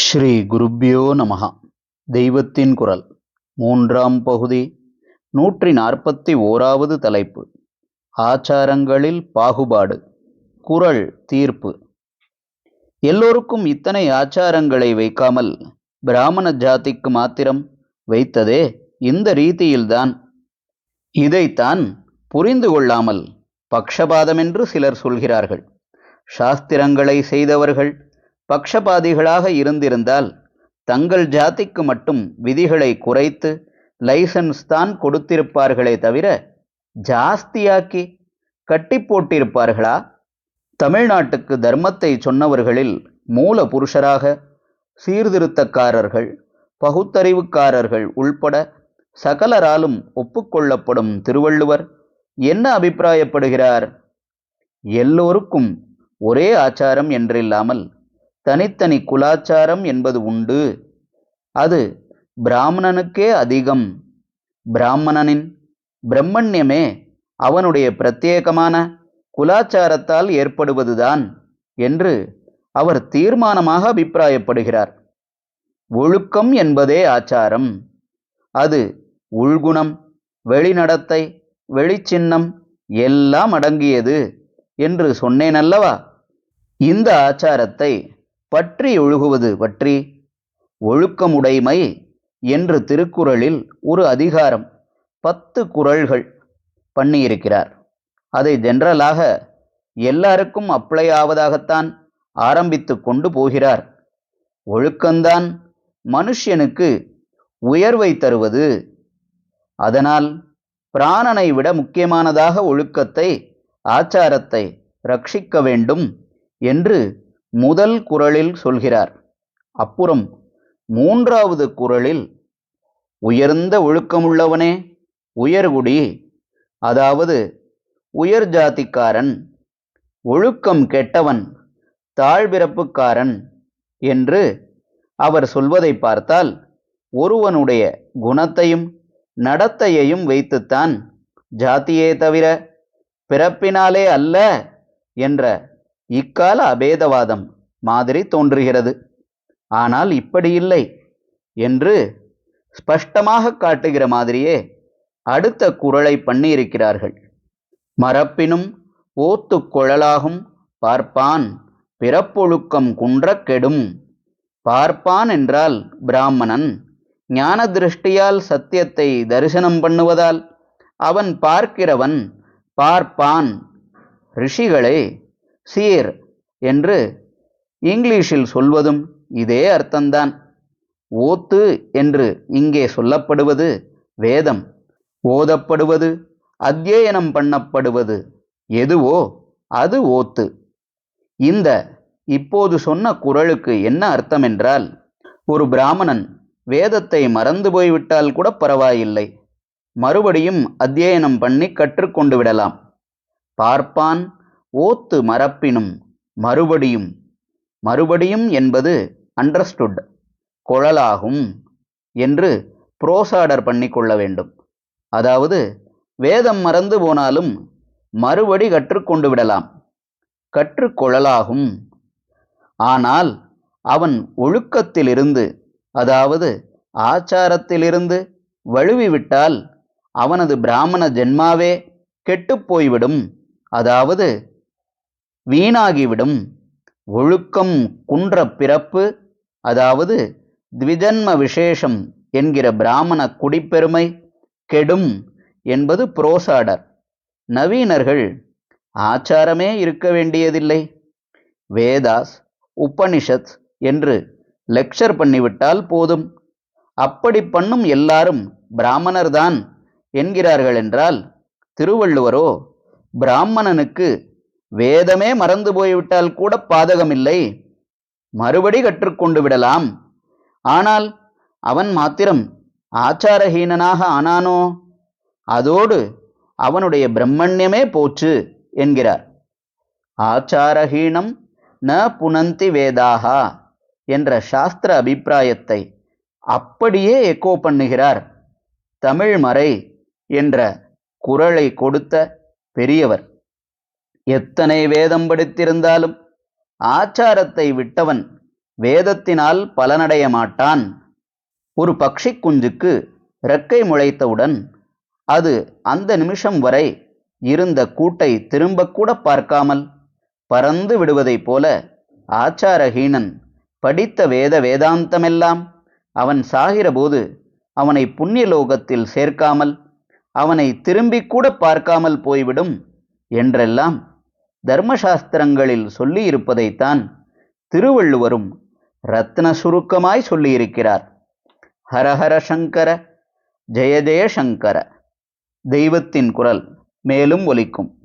ஸ்ரீ குருப்பியோ நமகா தெய்வத்தின் குரல். மூன்றாம் பகுதி. நூற்றி நாற்பத்தி ஓராவது தலைப்பு. ஆச்சாரங்களில் பாகுபாடு. குரல் தீர்ப்பு. எல்லோருக்கும் இத்தனை ஆச்சாரங்களை வைக்காமல் பிராமண ஜாதிக்கு மாத்திரம் வைத்ததே இந்த ரீதியில்தான். இதைத்தான் புரிந்து கொள்ளாமல் பக்ஷபாதமென்று சிலர் சொல்கிறார்கள். சாஸ்திரங்களை செய்தவர்கள் பக்ஷபாதிகளாக இருந்திருந்தால் தங்கள் ஜாதிக்கு மட்டும் விதிகளை குறைத்து லைசன்ஸ் தான் கொடுத்திருப்பார்களே தவிர ஜாஸ்தியாக்கி கட்டி போட்டிருப்பார்களா? தமிழ்நாட்டுக்கு தர்மத்தை சொன்னவர்களில் மூல புருஷராக சீர்திருத்தக்காரர்கள் பகுத்தறிவுக்காரர்கள் உள்பட சகலராலும் ஒப்புக்கொள்ளப்படும் திருவள்ளுவர் என்ன அபிப்பிராயப்படுகிறார்? எல்லோருக்கும் ஒரே ஆச்சாரம் என்றில்லாமல் தனித்தனி குலாச்சாரம் என்பது உண்டு. அது பிராமணனுக்கே அதிகம். பிராமணனின் பிரம்மண்யமே அவனுடைய பிரத்யேகமான குலாச்சாரத்தால் ஏற்படுவதுதான் என்று அவர் தீர்மானமாக அபிப்பிராயப்படுகிறார். ஒழுக்கம் என்பதே ஆச்சாரம். அது உள்குணம் வெளிநடத்தை வெளிச்சின்னம் எல்லாம் அடங்கியது என்று சொன்னேன் அல்லவா இந்த ஆச்சாரத்தை பற்றி ஒழுகுவது பற்றி ஒழுக்கமுடைமை என்று திருக்குறளில் ஒரு அதிகாரம் பத்து குறள்கள் பண்ணியிருக்கிறார். அதை ஜென்ரலாக எல்லாருக்கும் அப்ளை ஆவதாகத்தான் ஆரம்பித்து கொண்டு போகிறார். ஒழுக்கந்தான் மனுஷனுக்கு உயர்வை தருவது. அதனால் பிராணனை விட முக்கியமானதாக ஒழுக்கத்தை ஆச்சாரத்தை ரட்சிக்க வேண்டும் என்று முதல் குரலில் சொல்கிறார். அப்புறம் மூன்றாவது குரலில் உயர்ந்த ஒழுக்கமுள்ளவனே உயர்குடி. அதாவது உயர் ஜாதிக்காரன் ஒழுக்கம் கெட்டவன் தாழ்பிறப்புக்காரன் என்று அவர் சொல்வதை பார்த்தால் ஒருவனுடைய குணத்தையும் நடத்தையையும் வைத்துத்தான் ஜாதியே தவிர பிறப்பினாலே அல்ல என்ற இக்கால அபேதவாதம் மாதிரி தோன்றுகிறது. ஆனால் இப்படி இல்லை என்று ஸ்பஷ்டமாக காட்டுகிற மாதிரியே அடுத்த குரலை பண்ணியிருக்கிறார்கள். மரப்பினும் ஓத்து குழலாகும் பார்ப்பான் பிறப்பொழுக்கம் குன்றக் கெடும். பார்ப்பான் என்றால் பிராமணன் ஞான திருஷ்டியால் சத்தியத்தை தரிசனம் பண்ணுவதால் அவன் பார்க்கிறவன் பார்ப்பான். ரிஷிகளை சீர் என்று இங்கிலீஷில் சொல்வதும் இதே அர்த்தம்தான். ஓத்து என்று இங்கே சொல்லப்படுவது வேதம். ஓதப்படுவது அத்தியனம் பண்ணப்படுவது எதுவோ அது ஓத்து. இந்த இப்போது சொன்ன குரலுக்கு என்ன அர்த்தம் என்றால் ஒரு பிராமணன் வேதத்தை மறந்து போய்விட்டால் கூட பரவாயில்லை. மறுபடியும் அத்தியனம் பண்ணி கற்றுக்கொண்டு விடலாம். பார்ப்பான் ஓத்து மரப்பினும் மறுபடியும் மறுபடியும் என்பது அண்டர்ஸ்டுட் குழலாகும் என்று ப்ரோசாடர் பண்ணி கொள்ள வேண்டும். அதாவது வேதம் மறந்து போனாலும் மறுபடி கற்றுக்கொண்டு விடலாம். கற்றுக்கொள்ளலாகும் ஆனால் அவன் ஒழுக்கத்திலிருந்து அதாவது ஆச்சாரத்திலிருந்து வழுவிவிட்டால் அவனது பிராமண ஜென்மாவே கெட்டுப்போய்விடும் அதாவது வீணாகிவிடும். ஒழுக்கம் குன்ற பிறப்பு அதாவது த்விஜன்ம விசேஷம் என்கிற பிராமண குடிப்பெருமை கெடும் என்பது புரோசாடர். நவீனர்கள் ஆச்சாரமே இருக்க வேண்டியதில்லை. வேதாஸ் உபனிஷத் என்று லெக்சர் பண்ணிவிட்டால் போதும். அப்படி பண்ணும் எல்லாரும் பிராமணர்தான் என்கிறார்கள் என்றால் திருவள்ளுவரோ பிராமணனுக்கு வேதமே மறந்து போய்விட்டால் கூட பாதகமில்லை. மறுபடி கற்றுக்கொண்டு விடலாம். ஆனால் அவன் மாத்திரம் ஆச்சாரஹீனனாக ஆனானோ? அதோடு அவனுடைய பிரம்மண்யமே போச்சு என்கிறார். ஆச்சாரஹீனம் ந புனந்தி வேதாகா என்ற சாஸ்திர அபிப்பிராயத்தை அப்படியே எக்கோ பண்ணுகிறார். தமிழ்மறை என்ற குரலை கொடுத்த பெரியவர். எத்தனை வேதம் படித்திருந்தாலும் ஆச்சாரத்தை விட்டவன் வேதத்தினால் பலனடைய மாட்டான். ஒரு பக்ஷி குஞ்சுக்கு ரெக்கை முளைத்தவுடன் அது அந்த நிமிஷம் வரை இருந்த கூட்டை திரும்பக்கூட பார்க்காமல் பறந்து விடுவதைப் போல ஆச்சாரஹீனன் படித்த வேத வேதாந்தமெல்லாம் அவன் சாகிறபோது அவனை புண்ணியலோகத்தில் சேர்க்காமல் அவனை திரும்பிக்கூட பார்க்காமல் போய்விடும் என்றெல்லாம் தர்மசாஸ்திரங்களில் சொல்லியிருப்பதைத்தான் திருவள்ளுவரும் ரத்ன சுருக்கமாய் சொல்லியிருக்கிறார். ஹரஹர சங்கர ஜெய சங்கர தெய்வத்தின் குரல் மேலும் ஒலிக்கும்.